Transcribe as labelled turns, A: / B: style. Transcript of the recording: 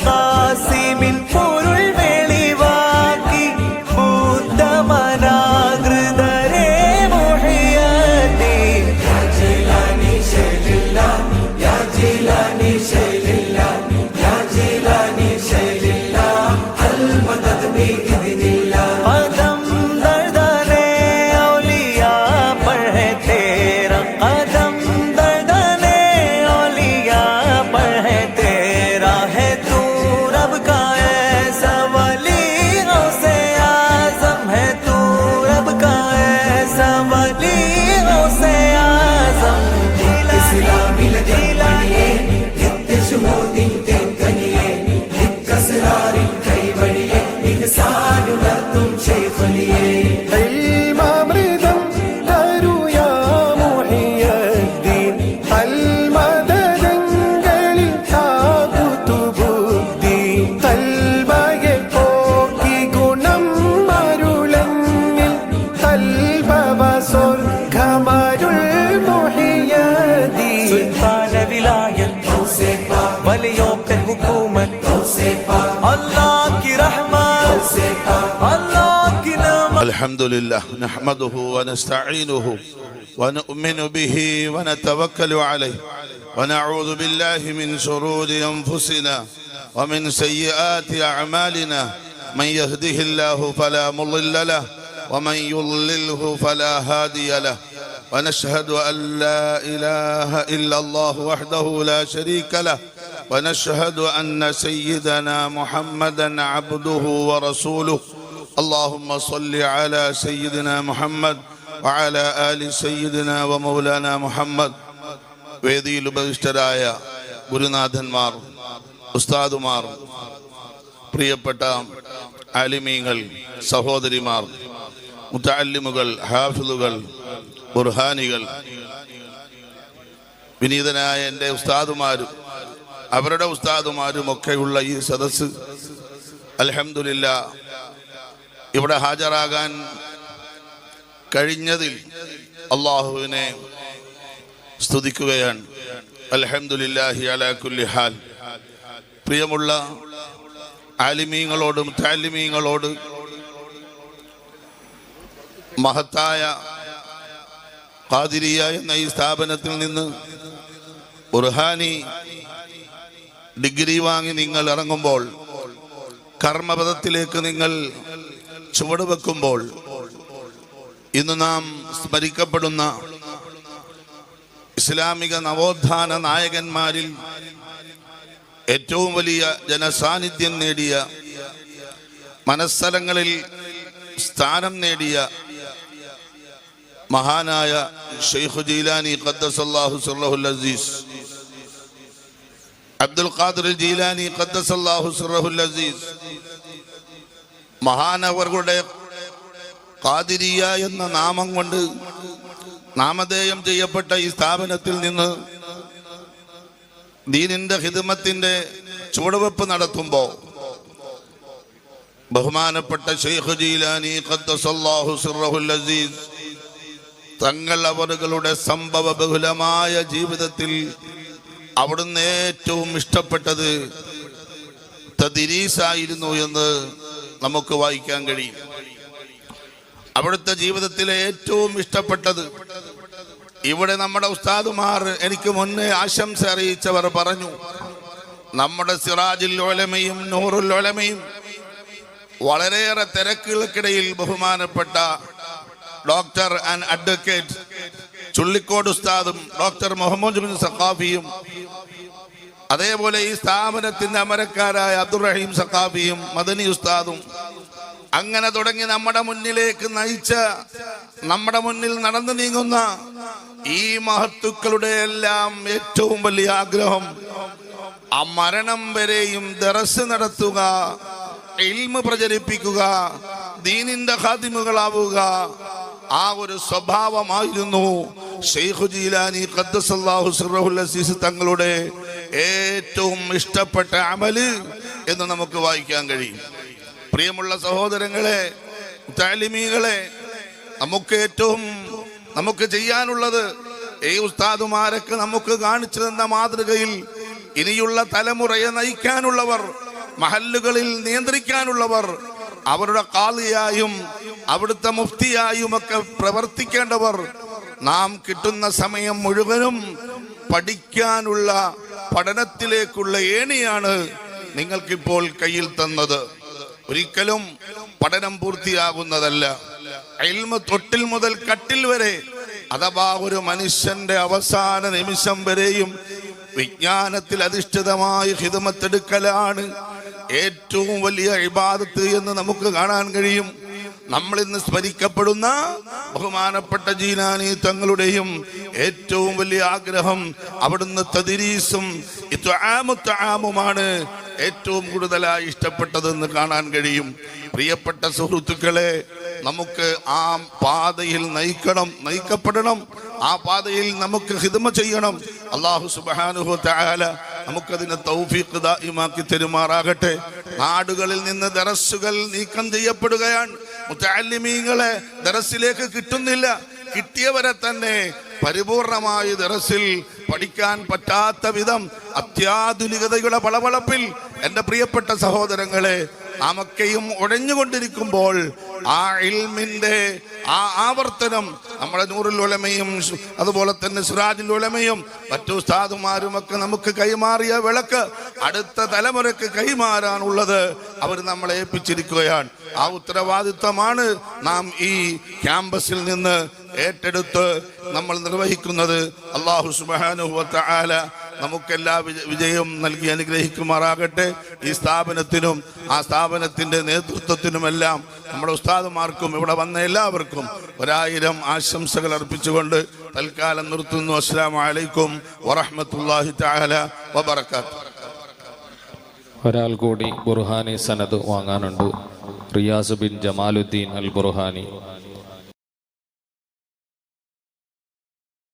A: മക്കാസിമിൽ പൊരുൾ വെളിവാക്കി
B: ബുദ്ധമനാകൃതരെ
A: മുഹിയത്തി ജിലാനി ജിലാനി
C: الحمد لله نحمده ونستعينه ونؤمن به ونتوكل عليه. ونعوذ بالله من شرور أنفسنا ومن سيئات أعمالنا. من يهده الله فلا مضل له ومن يضلله فلا هادي له. ونشهد ان لا اله الا الله وحده لا شريك له ونشهد ان سيدنا محمدا عبده ورسوله اللهم صل على سيدنا محمد وعلى آل سيدنا ومولانا محمد വേദിയിൽ ഉപവിഷ്ടരായ ഗുരുനാഥന്മാർ ഉസ്താദുമാർ പ്രിയപ്പെട്ട ആലിമീങ്ങൾ സഹോദരിമാർ മുത്തല്ലിമുകൾ ഹാഫിലുകൾ ബുർഹാനികൾ. വിനീതനായ എന്റെ ഉസ്താദുമാരും അവരുടെ ഉസ്താദുമാരും ഒക്കെയുള്ള ഈ സദസ് അലഹമില്ല ഇവിടെ ഹാജരാകാൻ കഴിഞ്ഞതിൽ അള്ളാഹുവിനെ സ്തുതിക്കുകയാണ്. അൽഹംദുലില്ലാഹി അലാ കുല്ലി ഹാൽ. പ്രിയമുള്ള ആലിമീങ്ങളോടും താലിമീങ്ങളോട് മഹത്തായ ഖാദിരിയ എന്ന ഈ സ്ഥാപനത്തിൽ നിന്ന് ബുർഹാനി ഡിഗ്രി വാങ്ങി നിങ്ങൾ ഇറങ്ങുമ്പോൾ കർമ്മപദത്തിലേക്ക് നിങ്ങൾ ചുവട് വെക്കുമ്പോൾ ഇന്ന് നാം സ്മരിക്കപ്പെടുന്ന ഇസ്ലാമിക നവോത്ഥാന നായകന്മാരിൽ ഏറ്റവും വലിയ ജനസാന്നിധ്യം നേടിയ മനസ്സലങ്ങളിൽ സ്ഥാനം നേടിയ മഹാനായ ഷെയ്ഖ് ജീലാനി അസീസ്. അബ്ദുൽ ഖാദർ ജീലാനി അസീസ്. മഹാനവറുടെ ഖാദിരിയ എന്ന നാമം കൊണ്ട് നാമധേയം ചെയ്യപ്പെട്ട ഈ സ്ഥാപനത്തിൽ നിന്ന് ദീനിന്റെ ഹിദമത്തിന്റെ ചുവടുവെപ്പ് നടത്തുമ്പോൾ ബഹുമാനപ്പെട്ട ഷെയ്ഖ് ജീലാനി അസീസ് തങ്ങൾ അവറുകളുടെ സംഭവ ബഹുലമായ ജീവിതത്തിൽ അവിടുന്ന് ഏറ്റവും ഇഷ്ടപ്പെട്ടത് തദിരീസായിരുന്നു എന്ന് നമുക്ക് വായിക്കാൻ കഴിയും. അവിടുത്തെ ജീവിതത്തിലെ ഏറ്റവും ഇഷ്ടപ്പെട്ടത് ഇവിടെ നമ്മുടെ ഉസ്താദുമാർ എനിക്ക് മുന്നേ ആശംസ അറിയിച്ചവർ പറഞ്ഞു നമ്മുടെ സിറാജിൽ ഒലമയും നൂറുൽ ഒലമയും വളരെയേറെ തിരക്കുകൾക്കിടയിൽ ബഹുമാനപ്പെട്ട ഡോക്ടർ ആൻഡ് അഡ്വക്കേറ്റ് ചുള്ളിക്കോട് ഉസ്താദും ഡോക്ടർ മുഹമ്മദ് സഖാഫിയും അതേപോലെ ഈ സ്ഥാപനത്തിന്റെ അമരക്കാരായ അബ്ദുറഹീം സഖാഫിയും മദനി ഉസ്താദും അങ്ങനെ തുടങ്ങി നമ്മുടെ മുന്നിലേക്ക് നയിച്ച നമ്മുടെ മുന്നിൽ നടന്നു നീങ്ങുന്ന ഈ മഹത്തുക്കളുടെ എല്ലാം ഏറ്റവും വലിയ ആഗ്രഹം ആ മരണം വരെയും ദറസ് നടത്തുക ഇൽമ പ്രചരിപ്പിക്കുക ദീനിന്റെ ഖാദിമുകളാവുക ആ ഒരു സ്വഭാവമായിരുന്നു ഷെയ്ഖു ജീലാനി അസീസ് തങ്ങളുടെ ഏറ്റവും ഇഷ്ടപ്പെട്ട അമൽ എന്ന് നമുക്ക് വായിക്കാൻ കഴിയും. പ്രിയമുള്ള സഹോദരങ്ങളെ താലിമീകളെ നമുക്ക് ഏറ്റവും നമുക്ക് ചെയ്യാനുള്ളത് ഈ ഉസ്താദുമാരൊക്കെ നമുക്ക് കാണിച്ചു തന്ന മാതൃകയിൽ ഇനിയുള്ള തലമുറയെ നയിക്കാനുള്ളവർ മഹല്ലുകളിൽ നിയന്ത്രിക്കാനുള്ളവർ അവരുടെ കാളിയായും അവിടുത്തെ മുഫ്തിയായും ഒക്കെ പ്രവർത്തിക്കേണ്ടവർ നാം കിട്ടുന്ന സമയം മുഴുവനും പഠിക്കാനുള്ള പഠനത്തിലേക്കുള്ള ഏണിയാണ് നിങ്ങൾക്കിപ്പോൾ കയ്യിൽ തന്നത്. ഒരിക്കലും പഠനം പൂർത്തിയാകുന്നതല്ല. അയൽമ തൊട്ടിൽ മുതൽ കട്ടിൽ വരെ അഥവാ ഒരു മനുഷ്യന്റെ അവസാന നിമിഷം വരെയും വിജ്ഞാനത്തിൽ അധിഷ്ഠിതമായ ഹിതമത്തെടുക്കലാണ്. ഏറ്റവും വലിയ ഇബാദത്ത് എന്ന് നമുക്ക് കാണാൻ കഴിയും. നമ്മൾ ഇന്ന് സ്മരിക്കപ്പെടുന്ന ബഹുമാനപ്പെട്ട ജീനാനി തങ്ങളുടെയും ഏറ്റവും വലിയ ആഗ്രഹം അവിടുന്ന് തദിരീസും ഇത്വാമുമാണ് ഏറ്റവും കൂടുതലായി ഇഷ്ടപ്പെട്ടതെന്ന് കാണാൻ കഴിയും. പ്രിയപ്പെട്ട സുഹൃത്തുക്കളെ നമുക്ക് ആ പാതയിൽ നയിക്കണം നയിക്കപ്പെടണം. ആ പാതയിൽ നമുക്ക് ഹിതമ ചെയ്യണം. അള്ളാഹു സുബാനുഹു താല നമുക്കതിന് തൗഫീഖ് ദായിമാക്കി തെരുമാറാകട്ടെ. നാടുകളിൽ നിന്ന് ദറസുകൾ നീക്കം ചെയ്യപ്പെടുകയാണ്. മുത്താലിമീങ്ങളെ ദറസിലേക്ക് കിട്ടുന്നില്ല. കിട്ടിയവരെ തന്നെ പരിപൂർണമായി ദറസിൽ പഠിക്കാൻ പറ്റാത്ത വിധം അത്യാധുനികതയുടെ പളവളപ്പിൽ എന്റെ പ്രിയപ്പെട്ട സഹോദരങ്ങളെ നാമൊക്കെയും ഉടഞ്ഞുകൊണ്ടിരിക്കുമ്പോൾ ആ ഇൽമിന്റെ ആ ആവർത്തനം നമ്മുടെ നൂറിൽ ഉലമയും അതുപോലെ തന്നെ സുരാജിൽ ഉലമയും മറ്റു ഉസ്താദുമാരും ഒക്കെ നമുക്ക് കൈമാറിയ വിളക്ക് അടുത്ത തലമുറയ്ക്ക് കൈമാറാനുള്ളത് അവർ നമ്മളെ ഏൽപ്പിച്ചിരിക്കുകയാണ്. ആ ഉത്തരവാദിത്തമാണ് നാം ഈ ക്യാമ്പസിൽ നിന്ന് ഏറ്റെടുത്ത് നമ്മൾ നിർവഹിക്കുന്നത്. അള്ളാഹു സുബാനുഭവത്ത നമുക്കെല്ലാ വിജ- വിജയവും നൽകി അനുഗ്രഹിക്കുമാറാകട്ടെ. ഈ സ്ഥാപനത്തിനും ആ സ്ഥാപനത്തിന്റെ നേതൃത്വത്തിനുമെല്ലാം നമ്മുടെ ഉസ്താദുമാർക്കും ഇവിടെ വന്ന എല്ലാവർക്കും ഒരായിരം ആശംസകൾ അർപ്പിച്ചുകൊണ്ട് തൽക്കാലം നിർത്തുന്നു. അസ്സാം വലൈക്കും വറഹമത്തല്ലാഹി തആല വബറകാത്തു
D: ഒരാൾ കൂടി ബുർഹാനി സനത് വാങ്ങാനുണ്ട്. റിയാസ് ബിൻ ജമാലുദ്ദീൻ അൽ ബുർഹാനി